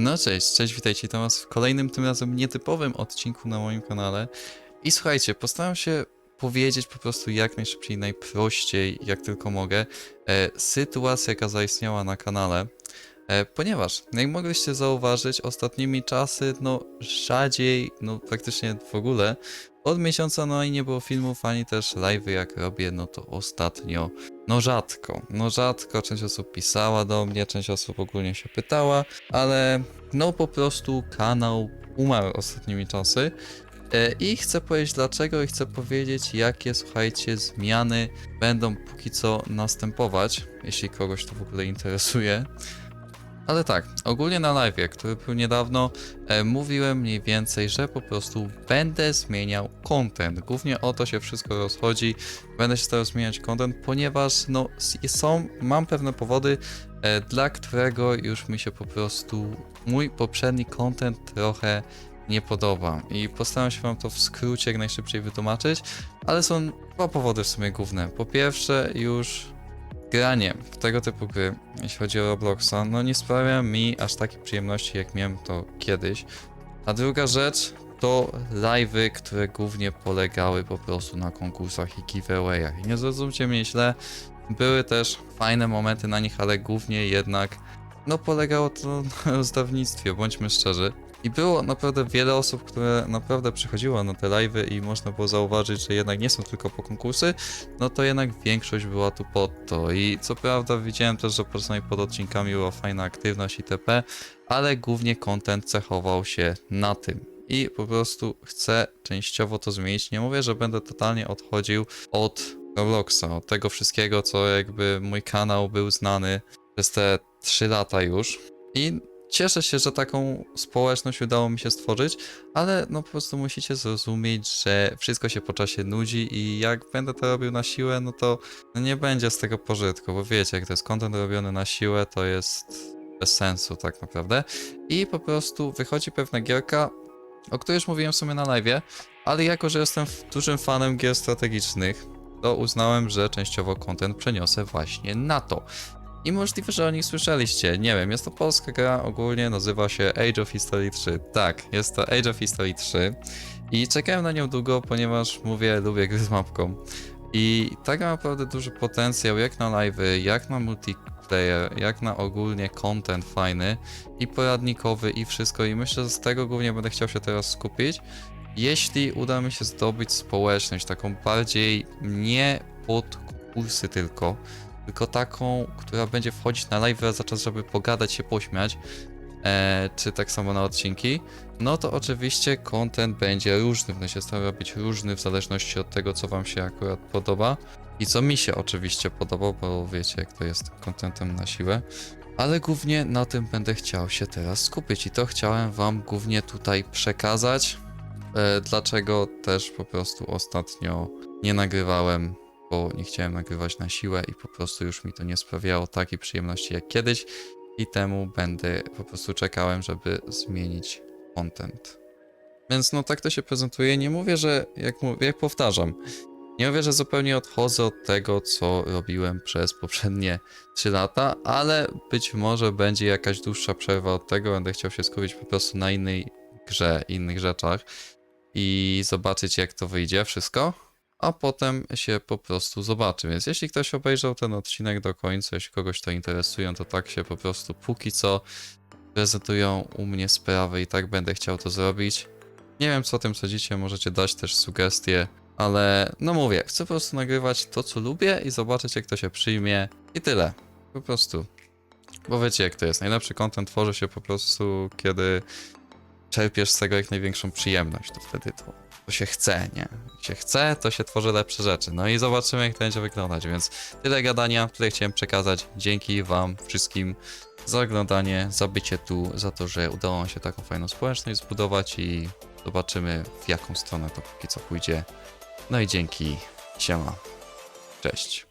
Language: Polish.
No cześć, cześć, witajcie Tomas w kolejnym, tym razem nietypowym odcinku na moim kanale. I słuchajcie, postaram się powiedzieć po prostu jak najszybciej, najprościej, jak tylko mogę, e, sytuacja, jaka zaistniała na kanale. E, ponieważ, jak mogliście zauważyć, ostatnimi czasy, no rzadziej, no praktycznie w ogóle, od miesiąca no i nie było filmów, ani też live'y jak robię, no to ostatnio, no rzadko, no rzadko, część osób pisała do mnie, część osób ogólnie się pytała, ale no po prostu kanał umarł ostatnimi czasy. E, I chcę powiedzieć dlaczego i chcę powiedzieć jakie, słuchajcie, zmiany będą póki co następować, jeśli kogoś to w ogóle interesuje. Ale tak, ogólnie na live, który był niedawno, e, mówiłem mniej więcej, że po prostu będę zmieniał content. Głównie o to się wszystko rozchodzi. Będę się starał zmieniać content, ponieważ no, są, mam pewne powody, e, dla którego już mi się po prostu mój poprzedni content trochę nie podoba. I postaram się wam to w skrócie jak najszybciej wytłumaczyć, ale są dwa powody w sumie główne. Po pierwsze, już granie w tego typu gry, jeśli chodzi o Robloxa, no nie sprawia mi aż takiej przyjemności, jak miałem to kiedyś. A druga rzecz to live'y, które głównie polegały po prostu na konkursach i giveawayach. Nie zrozumcie mnie źle, były też fajne momenty na nich, ale głównie jednak no polegało to na rozdawnictwie, bądźmy szczerzy. I było naprawdę wiele osób, które naprawdę przychodziło na te live'y i można było zauważyć, że jednak nie są tylko po konkursy, no to jednak większość była tu pod to. I co prawda widziałem też, że czasami pod odcinkami była fajna aktywność itp., ale głównie content cechował się na tym. I po prostu chcę częściowo to zmienić. Nie mówię, że będę totalnie odchodził od Robloxa, od tego wszystkiego, co jakby mój kanał był znany przez te 3 lata już. I cieszę się, że taką społeczność udało mi się stworzyć, ale no po prostu musicie zrozumieć, że wszystko się po czasie nudzi i jak będę to robił na siłę, no to nie będzie z tego pożytku, bo wiecie, jak to jest content robiony na siłę, to jest bez sensu tak naprawdę. I po prostu wychodzi pewna gierka, o której już mówiłem w sumie na live, ale jako, że jestem dużym fanem gier strategicznych, to uznałem, że częściowo content przeniosę właśnie na to. I możliwe, że o nich słyszeliście. Nie wiem, jest to polska gra, ogólnie nazywa się Age of History 3. Tak, jest to Age of History 3. I czekałem na nią długo, ponieważ mówię, lubię gry z mapką. I tak naprawdę duży potencjał, jak na live'y, jak na multiplayer, jak na ogólnie content fajny i poradnikowy i wszystko. I myślę, że z tego głównie będę chciał się teraz skupić. Jeśli uda mi się zdobyć społeczność, taką bardziej nie pod kursy tylko, tylko taką, która będzie wchodzić na live za czas, żeby pogadać się, pośmiać, e, czy tak samo na odcinki, no to oczywiście content będzie różny, będę się starał robić różny w zależności od tego, co wam się akurat podoba i co mi się oczywiście podoba, bo wiecie, jak to jest contentem na siłę. Ale głównie na tym będę chciał się teraz skupić i to chciałem wam głównie tutaj przekazać. E, dlaczego też po prostu ostatnio nie nagrywałem bo nie chciałem nagrywać na siłę i po prostu już mi to nie sprawiało takiej przyjemności jak kiedyś i temu będę po prostu czekałem, żeby zmienić content. Więc no tak to się prezentuje. Nie mówię, że jak, mu- jak powtarzam, nie mówię, że zupełnie odchodzę od tego, co robiłem przez poprzednie 3 lata, ale być może będzie jakaś dłuższa przerwa od tego. Będę chciał się skupić po prostu na innej grze, innych rzeczach i zobaczyć, jak to wyjdzie wszystko a potem się po prostu zobaczy. Więc jeśli ktoś obejrzał ten odcinek do końca, jeśli kogoś to interesuje, to tak się po prostu póki co prezentują u mnie sprawy i tak będę chciał to zrobić. Nie wiem, co o tym sądzicie, możecie dać też sugestie, ale no mówię, chcę po prostu nagrywać to, co lubię i zobaczyć, jak to się przyjmie i tyle. Po prostu. Bo wiecie, jak to jest. Najlepszy content tworzy się po prostu, kiedy czerpiesz z tego jak największą przyjemność, to wtedy to, to się chce, nie? Jak się chce, to się tworzy lepsze rzeczy. No i zobaczymy, jak to będzie wyglądać, więc tyle gadania, tyle chciałem przekazać. Dzięki wam wszystkim za oglądanie, za bycie tu, za to, że udało nam się taką fajną społeczność zbudować i zobaczymy, w jaką stronę to póki co pójdzie. No i dzięki, siema, cześć.